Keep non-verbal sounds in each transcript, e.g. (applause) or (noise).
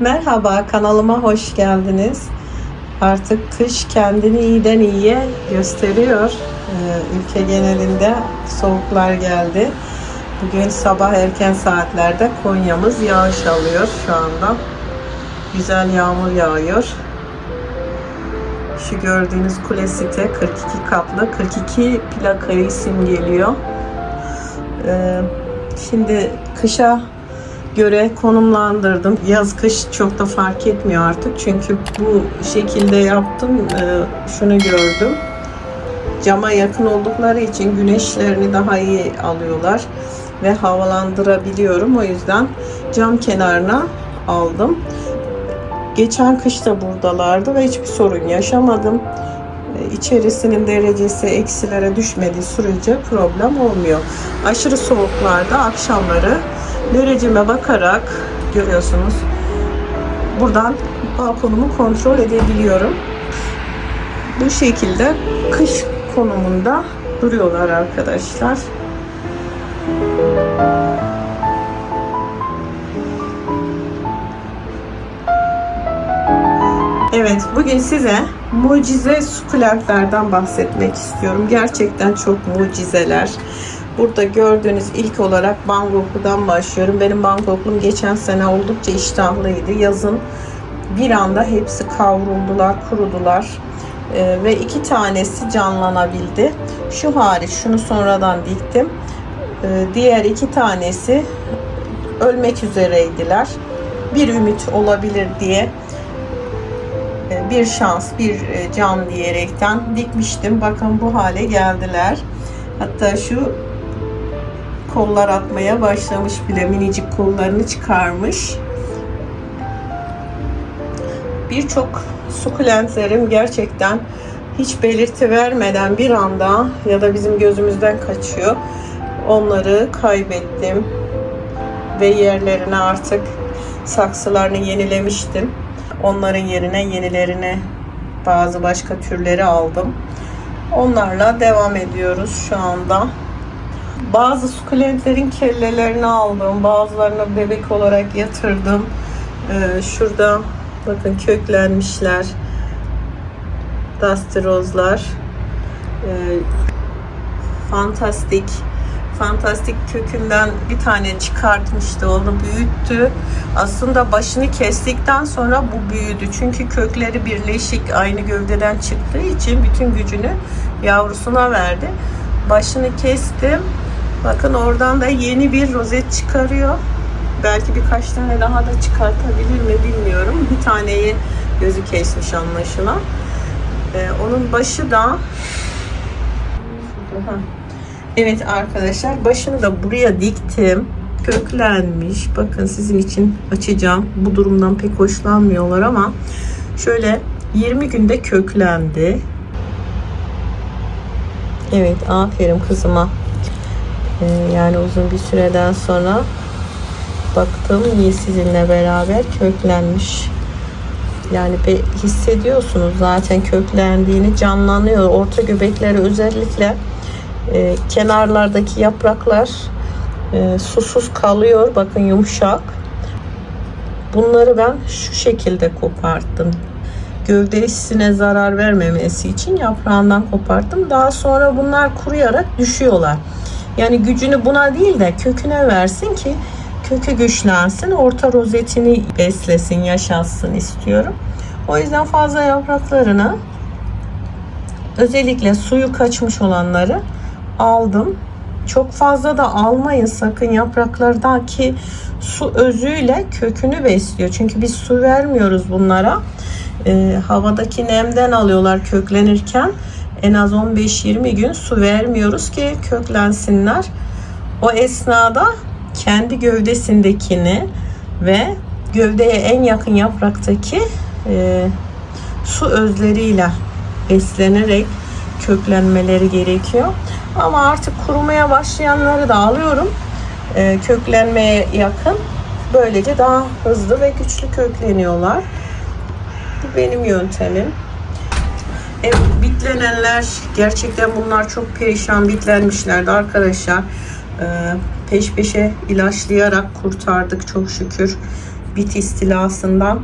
Merhaba kanalıma hoş geldiniz. Artık kış kendini iyiden iyiye gösteriyor. Ee, ülke genelinde soğuklar geldi. Bugün sabah erken saatlerde Konya'mız yağış alıyor şu anda. Güzel yağmur yağıyor. Şu gördüğünüz kule site 42 katlı 42 plakayı simgeliyor. Ee, şimdi kışa göre konumlandırdım. Yaz kış çok da fark etmiyor artık. Çünkü bu şekilde yaptım. Ee, şunu gördüm. Cama yakın oldukları için güneşlerini daha iyi alıyorlar ve havalandırabiliyorum. O yüzden cam kenarına aldım. Geçen kış da buradalardı ve hiçbir sorun yaşamadım. Ee, İçerisinin derecesi eksilere düşmediği sürece problem olmuyor. Aşırı soğuklarda akşamları dereceme bakarak görüyorsunuz. Buradan balkonumu kontrol edebiliyorum. Bu şekilde kış konumunda duruyorlar arkadaşlar. Evet, bugün size mucize sukulentlerden bahsetmek istiyorum. Gerçekten çok mucizeler. Burada gördüğünüz ilk olarak Bangkok'tan başlıyorum. Benim Bangkok'um geçen sene oldukça iştahlıydı. Yazın bir anda hepsi kavruldular, kurudular. Ee, ve iki tanesi canlanabildi. Şu hariç, şunu sonradan diktim. Ee, diğer iki tanesi ölmek üzereydiler. Bir ümit olabilir diye e, bir şans, bir e, can diyerekten dikmiştim. Bakın bu hale geldiler. Hatta şu kollar atmaya başlamış bile minicik kollarını çıkarmış. Birçok sukulentlerim gerçekten hiç belirti vermeden bir anda ya da bizim gözümüzden kaçıyor. Onları kaybettim ve yerlerine artık saksılarını yenilemiştim. Onların yerine yenilerini bazı başka türleri aldım. Onlarla devam ediyoruz şu anda. Bazı sukulentlerin kellelerini aldım. Bazılarını bebek olarak yatırdım. Ee, şurada bakın köklenmişler. Dusty Rose'lar. Ee, fantastik fantastik kökünden bir tane çıkartmıştı onu büyüttü. Aslında başını kestikten sonra bu büyüdü. Çünkü kökleri birleşik aynı gövdeden çıktığı için bütün gücünü yavrusuna verdi. Başını kestim. Bakın oradan da yeni bir rozet çıkarıyor. Belki birkaç tane daha da çıkartabilir mi bilmiyorum. Bir taneyi gözü kesmiş anlaşılan. Ee, onun başı da Evet arkadaşlar başını da buraya diktim. Köklenmiş. Bakın sizin için açacağım. Bu durumdan pek hoşlanmıyorlar ama şöyle 20 günde köklendi. Evet aferin kızıma. Ee, yani uzun bir süreden sonra baktım sizinle beraber köklenmiş. Yani hissediyorsunuz zaten köklendiğini canlanıyor. Orta göbekleri özellikle e, kenarlardaki yapraklar e, susuz kalıyor. Bakın yumuşak. Bunları ben şu şekilde koparttım. Gövdesine zarar vermemesi için yaprağından koparttım. Daha sonra bunlar kuruyarak düşüyorlar. Yani gücünü buna değil de köküne versin ki kökü güçlensin, orta rozetini beslesin, yaşatsın istiyorum. O yüzden fazla yapraklarını özellikle suyu kaçmış olanları aldım. Çok fazla da almayın sakın yapraklardaki su özüyle kökünü besliyor. Çünkü biz su vermiyoruz bunlara. Ee, havadaki nemden alıyorlar köklenirken. En az 15-20 gün su vermiyoruz ki köklensinler. O esnada kendi gövdesindekini ve gövdeye en yakın yapraktaki e, su özleriyle beslenerek köklenmeleri gerekiyor. Ama artık kurumaya başlayanları da alıyorum. E, köklenmeye yakın. Böylece daha hızlı ve güçlü kökleniyorlar. Bu benim yöntemim. Evet, bitlenenler gerçekten bunlar çok perişan bitlenmişlerdi arkadaşlar. E, peş peşe ilaçlayarak kurtardık çok şükür. bit istilasından.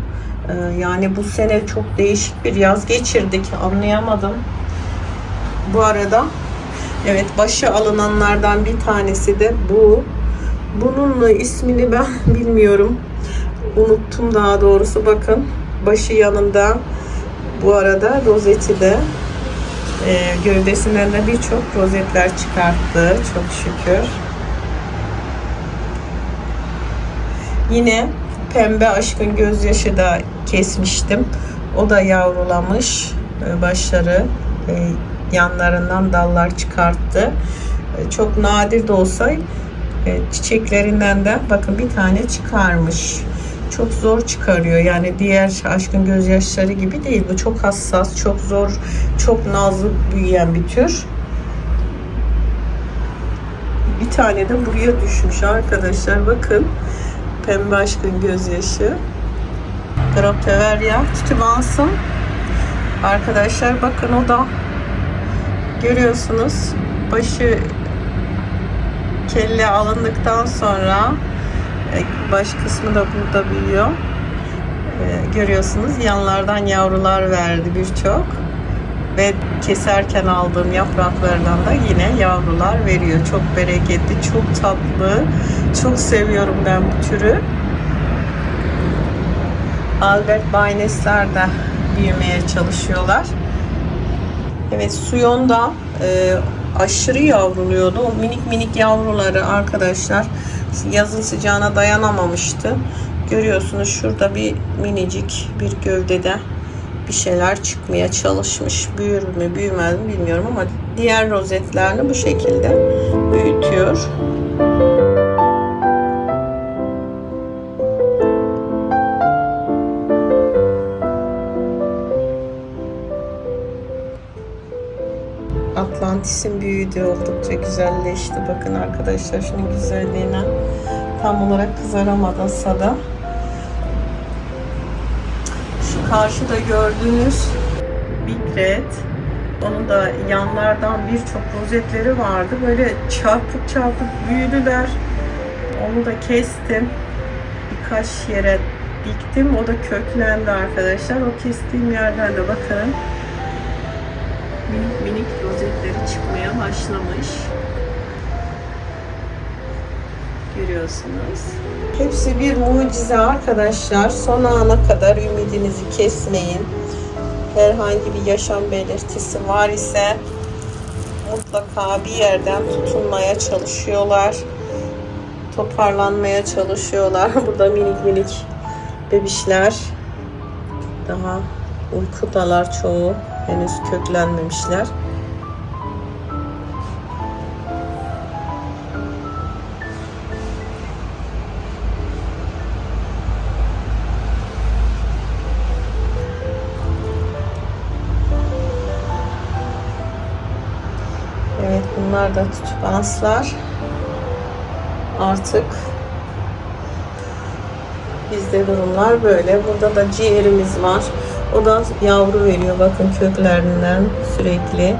Ee, yani bu sene çok değişik bir yaz geçirdik. Anlayamadım. Bu arada evet başı alınanlardan bir tanesi de bu. Bunun ismini ben (laughs) bilmiyorum. Unuttum daha doğrusu. Bakın başı yanında bu arada rozeti de e, gövdesinden de birçok rozetler çıkarttı. Çok şükür. Yine pembe aşkın gözyaşı da kesmiştim. O da yavrulamış. E, Başları e, yanlarından dallar çıkarttı. E, Çok nadir de olsa e, çiçeklerinden de bakın bir tane çıkarmış. Çok zor çıkarıyor. Yani diğer aşkın gözyaşları gibi değil. Bu çok hassas, çok zor, çok nazlı büyüyen bir tür. Bir tane de buraya düşmüş arkadaşlar. Bakın. Pembe aşkın gözyaşı. Grapeveria tütübansım. Arkadaşlar bakın o da görüyorsunuz başı kelle alındıktan sonra baş kısmı da burada büyüyor. E, Görüyorsunuz yanlardan yavrular verdi birçok ve keserken aldığım yapraklardan da yine yavrular veriyor. Çok bereketli, çok tatlı. Çok seviyorum ben bu türü. Albert Baynesler de büyümeye çalışıyorlar. Evet Suyon da e, aşırı yavruluyordu. O minik minik yavruları arkadaşlar yazın sıcağına dayanamamıştı. Görüyorsunuz şurada bir minicik bir gövdede bir şeyler çıkmaya çalışmış. Büyür mü büyümez mi bilmiyorum ama diğer rozetlerini bu şekilde büyütüyor. Atlantis'in büyüdü oldukça güzelleşti. Bakın arkadaşlar şunun güzelliğine tam olarak kızaramadı da. Şu karşıda gördüğünüz Big Red. Onun da yanlardan birçok rozetleri vardı. Böyle çarpık çarpık büyüdüler. Onu da kestim. Birkaç yere diktim. O da köklendi arkadaşlar. O kestiğim yerden de bakın rozetleri çıkmaya başlamış. Görüyorsunuz. Hepsi bir mucize arkadaşlar. Son ana kadar ümidinizi kesmeyin. Herhangi bir yaşam belirtisi var ise mutlaka bir yerden tutunmaya çalışıyorlar. Toparlanmaya çalışıyorlar. (laughs) Burada minik minik bebişler. Daha uykudalar çoğu. Henüz köklenmemişler. Evet bunlar da tütübanslar. Artık bizde durumlar böyle. Burada da ciğerimiz var. O da yavru veriyor. Bakın köklerinden sürekli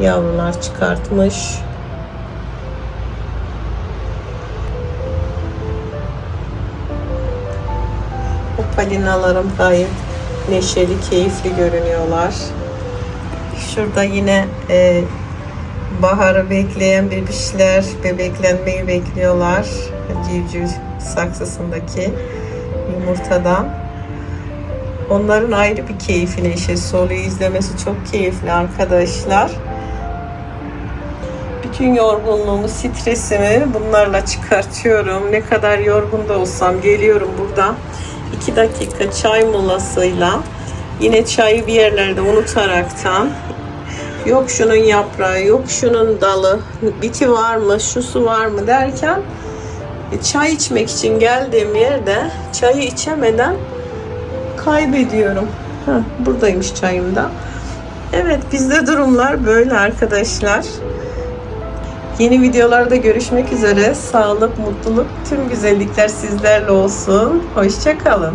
yavrular çıkartmış. Opalinalarım gayet neşeli, keyifli görünüyorlar. Şurada yine e, baharı bekleyen bebişler bebeklenmeyi bekliyorlar. Civciv saksısındaki yumurtadan. Onların ayrı bir keyfi neşesi oluyor. İzlemesi çok keyifli arkadaşlar. Bütün yorgunluğumu, stresimi bunlarla çıkartıyorum. Ne kadar yorgun da olsam geliyorum burada. 2 dakika çay molasıyla yine çayı bir yerlerde unutaraktan yok şunun yaprağı, yok şunun dalı, biti var mı, şusu var mı derken e, çay içmek için geldiğim yerde çayı içemeden kaybediyorum. Heh, buradaymış çayım da. Evet bizde durumlar böyle arkadaşlar. Yeni videolarda görüşmek üzere. Sağlık, mutluluk, tüm güzellikler sizlerle olsun. Hoşçakalın.